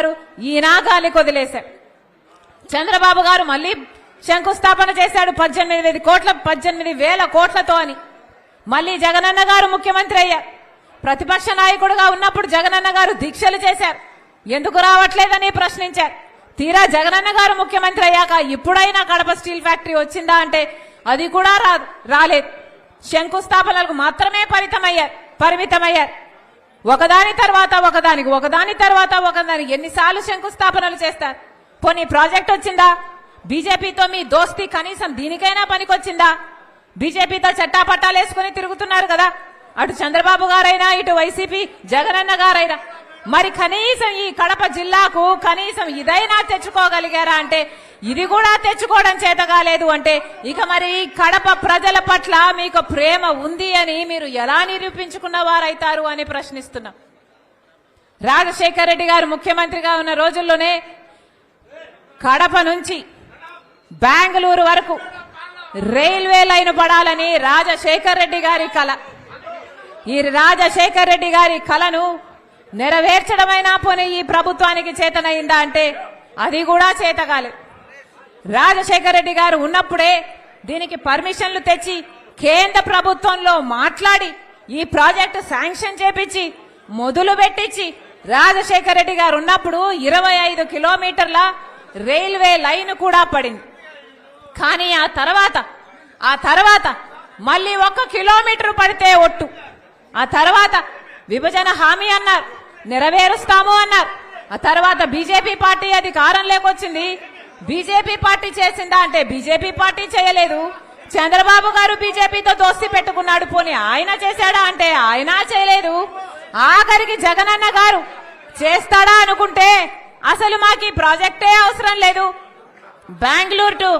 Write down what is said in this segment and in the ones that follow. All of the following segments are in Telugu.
గారు ఈ గాలికి వదిలేశారు చంద్రబాబు గారు మళ్ళీ శంకుస్థాపన చేశాడు పద్దెనిమిది కోట్ల పద్దెనిమిది వేల కోట్లతో అని. మళ్ళీ జగనన్న గారు ముఖ్యమంత్రి అయ్యారు. ప్రతిపక్ష నాయకుడుగా ఉన్నప్పుడు జగనన్న గారు దీక్షలు చేశారు. ఎందుకు రావట్లేదని ప్రశ్నించారు. తీరా జగనన్న గారు ముఖ్యమంత్రి అయ్యాక ఇప్పుడైనా కడప స్టీల్ ఫ్యాక్టరీ వచ్చిందా అంటే అది కూడా రాదు రాలేదు. శంకుస్థాపనలకు మాత్రమే పరితమయ్యారు పరిమితమయ్యారు. ఒకదాని తర్వాత ఒకదానికి ఒకదాని తర్వాత ఒకదానికి ఎన్నిసార్లు శంకుస్థాపనలు చేస్తారు? పోనీ ప్రాజెక్ట్ వచ్చిందా? బీజేపీతో మీ దోస్తి కనీసం దీనికైనా పనికొచ్చిందా? బీజేపీతో చట్టాపట్టాలు వేసుకుని తిరుగుతున్నారు కదా? అటు చంద్రబాబు గారైనా ఇటు వైసీపీ జగనన్న గారైనా మరి కనీసం ఈ కడప జిల్లాకు కనీసం ఇదైనా తెచ్చుకోగలిగారా అంటే ఇది కూడా తెచ్చుకోవడం చేత కాలేదు అంటే ఇక మరి కడప ప్రజల పట్ల మీకు ప్రేమ ఉంది అని మీరు ఎలా నిరూపించుకున్న వారైతారు అని ప్రశ్నిస్తున్నాం. రాజశేఖర రెడ్డి గారు ముఖ్యమంత్రిగా ఉన్న రోజుల్లోనే కడప నుంచి బెంగళూరు వరకు రైల్వే లైన్ పడాలని రాజశేఖర్ రెడ్డి గారి కళ ఈ రాజశేఖర్ రెడ్డి గారి కలను నెరవేర్చడమైనా పోనీ ఈ ప్రభుత్వానికి చేతనైందా అంటే అది కూడా చేతగాలేదు రాజశేఖర రెడ్డి గారు ఉన్నప్పుడే దీనికి పర్మిషన్లు తెచ్చి కేంద్ర ప్రభుత్వంలో మాట్లాడి ఈ ప్రాజెక్టు శాంక్షన్ చేపించి మొదలు పెట్టించి రాజశేఖర్ రెడ్డి గారు ఉన్నప్పుడు ఇరవై ఐదు కిలోమీటర్ల రైల్వే లైన్ కూడా పడింది. కానీ ఆ తర్వాత ఆ తర్వాత మళ్ళీ ఒక్క కిలోమీటర్ పడితే ఒట్టు. ఆ తర్వాత విభజన హామీ అన్నారు నెరవేరుస్తాము అన్నారు. ఆ తర్వాత బీజేపీ పార్టీ అధికారంలోకి వచ్చింది. బీజేపీ పార్టీ చేసిందా అంటే బీజేపీ పార్టీ చేయలేదు. చంద్రబాబు గారు బీజేపీతో దోస్తి పెట్టుకున్నాడు పోని ఆయన చేశాడా అంటే ఆయన చేయలేదు. ఆఖరికి జగనన్న గారు చేస్తాడా అనుకుంటే అసలు మాకు ఈ ప్రాజెక్టే అవసరం లేదు. బెంగళూరు టు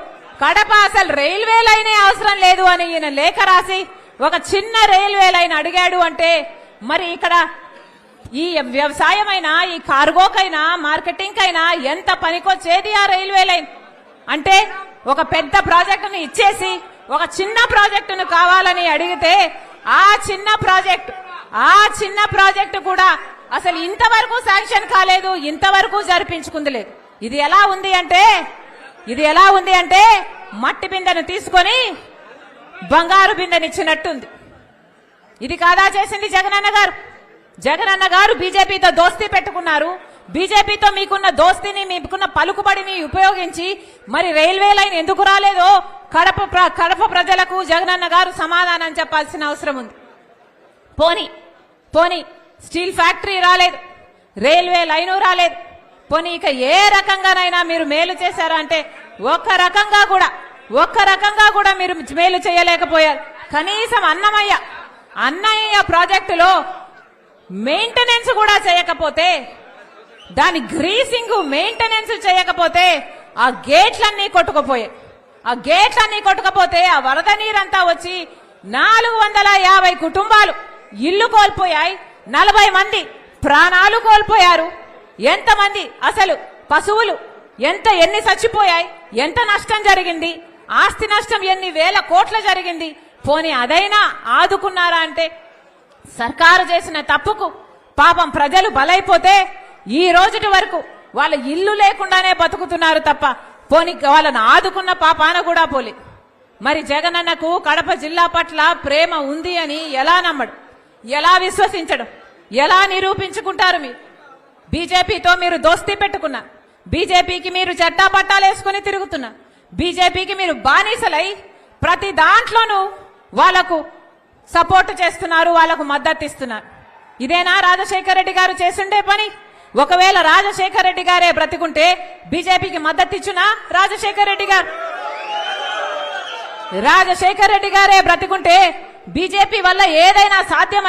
కడప అసలు రైల్వే లైనే అవసరం లేదు అని ఈయన లేఖ రాసి ఒక చిన్న రైల్వే లైన్ అడిగాడు అంటే మరి ఇక్కడ ఈ వ్యవసాయమైనా ఈ కార్గోకైనా మార్కెటింగ్ అయినా ఎంత పనికొచ్చేది ఆ రైల్వే లైన్? అంటే ఒక పెద్ద ప్రాజెక్టును ఇచ్చేసి ఒక చిన్న ప్రాజెక్టును కావాలని అడిగితే ఆ చిన్న ప్రాజెక్టు ఆ చిన్న ప్రాజెక్టు కూడా అసలు ఇంతవరకు శాంక్షన్ కాలేదు ఇంతవరకు జరిపించుకుంది లేదు. ఇది ఎలా ఉంది అంటే ఇది ఎలా ఉంది అంటే మట్టి బిందెను తీసుకొని బంగారు బిందెనిచ్చినట్టుంది. ఇది కాదా చేసింది జగనన్న గారు? జగనన్న గారు బీజేపీతో దోస్తీ పెట్టుకున్నారు. బీజేపీతో మీకున్న దోస్తీని మీకున్న పలుకుబడిని ఉపయోగించి మరి రైల్వే లైన్ ఎందుకు రాలేదో కడప కడప ప్రజలకు జగనన్న గారు సమాధానం చెప్పాల్సిన అవసరం ఉంది. పోని పోని స్టీల్ ఫ్యాక్టరీ రాలేదు రైల్వే లైను రాలేదు. పోనీ ఇక ఏ రకంగానైనా మీరు మేలు చేశారా అంటే ఒక్క రకంగా కూడా ఒక్క రకంగా కూడా మీరు మేలు చేయలేకపోయారు. కనీసం అన్నమయ్య అన్నయ్య ప్రాజెక్టులో మెయింటెనెన్స్ కూడా చేయకపోతే దాని గ్రీసింగ్ మెయింటెనెన్స్ చేయకపోతే ఆ గేట్లన్నీ కొట్టుకుపోయాయి ఆ గేట్లన్నీ కొట్టుకపోతే ఆ వరద నీరంతా వచ్చి నాలుగు వందల యాభై కుటుంబాలు ఇల్లు కోల్పోయాయి. నలభై మంది ప్రాణాలు కోల్పోయారు. ఎంతమంది అసలు పశువులు? ఎంత ఎన్ని చచ్చిపోయాయి? ఎంత నష్టం జరిగింది? ఆస్తి నష్టం ఎన్ని వేల కోట్ల జరిగింది? పోనీ అదైనా ఆదుకున్నారా అంటే సర్కారు చేసిన తప్పుకు పాపం ప్రజలు బలైపోతే ఈ రోజుటి వరకు వాళ్ళ ఇల్లు లేకుండానే బతుకుతున్నారు తప్ప పోని వాళ్ళను ఆదుకున్న పాపాన కూడా పోలే. మరి జగనన్నకు కడప జిల్లా పట్ల ప్రేమ ఉంది అని ఎలా నమ్మడు? ఎలా విశ్వసించడం? ఎలా నిరూపించుకుంటారు మీరు? బీజేపీతో మీరు దోస్తీ పెట్టుకున్నా బీజేపీకి మీరు చట్టా పట్టాలు వేసుకుని తిరుగుతున్నా బీజేపీకి మీరు బానిసలై ప్రతి దాంట్లోనూ వాళ్ళకు సపోర్ట్ చేస్తున్నారు వాళ్ళకు మద్దతు ఇస్తున్నారు. ఇదేనా రాజశేఖర రెడ్డి గారు చేసిండే పని? ఒకవేళ రాజశేఖర రెడ్డి గారే బ్రతికుంటే బీజేపీకి మద్దతు ఇచ్చునా రాజశేఖర రెడ్డి గారు? రాజశేఖర రెడ్డి గారే బ్రతికుంటే బీజేపీ వల్ల ఏదైనా సాధ్యం